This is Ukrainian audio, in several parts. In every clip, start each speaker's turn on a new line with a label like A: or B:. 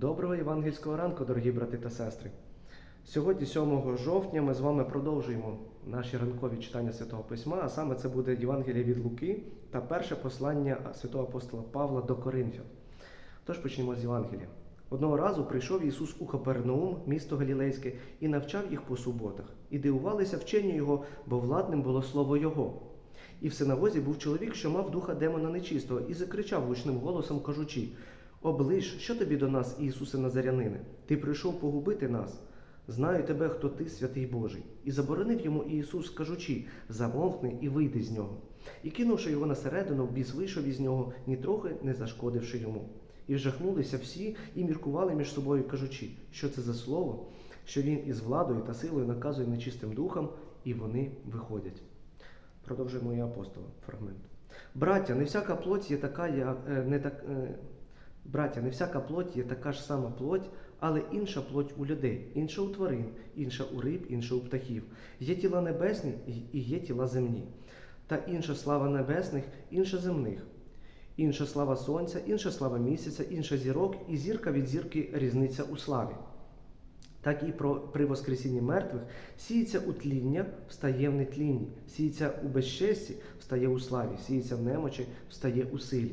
A: Доброго євангельського ранку, дорогі брати та сестри. Сьогодні, 7 жовтня, ми з вами продовжуємо наші ранкові читання Святого Письма, а саме це буде Євангелія від Луки та перше послання святого апостола Павла до Коринфян. Тож почнемо з Євангелія. Одного разу прийшов Ісус у Капернаум, місто Галілейське, і навчав їх по суботах, і дивувалися вченню Його, бо владним було слово Його. І в синагозі був чоловік, що мав духа демона нечистого, і закричав гучним голосом, кажучи: Оближ, що тобі до нас, Ісусе Назарянине? Ти прийшов погубити нас. Знаю тебе, хто ти, святий Божий. І заборонив йому Ісус, кажучи: замовкни і вийди з нього. І кинувши його на середину, біс вийшов із нього, нітрохи не зашкодивши йому. І вжахнулися всі і міркували між собою, кажучи, що це за слово, що він із владою та силою наказує нечистим духам, і вони виходять. Продовжуємо і апостола фрагмент. Браття, не всяка плоть є така, я, е, не так, е, браття, не всяка плоть є така ж сама плоть, але інша плоть у людей, інша у тварин, інша у риб, інша у птахів. Є тіла небесні і- є тіла земні. Та інша слава небесних, інша земних. Інша слава сонця, інша слава місяця, інша зірок, і зірка від зірки різниця у славі. Так і про при воскресінні мертвих сіється у тління, встає в нетлінні, сіється у безчесті, встає у славі, сіється в немочі, встає у силі.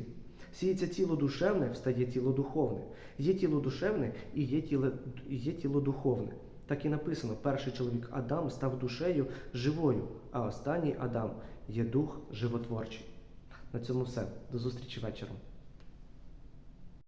A: Сіється тіло душевне, встає тіло духовне. Є тіло душевне і є тіло, є тіло духовне. Так і написано: перший чоловік Адам став душею живою, а останній Адам є дух животворчий. На цьому все. До зустрічі вечором.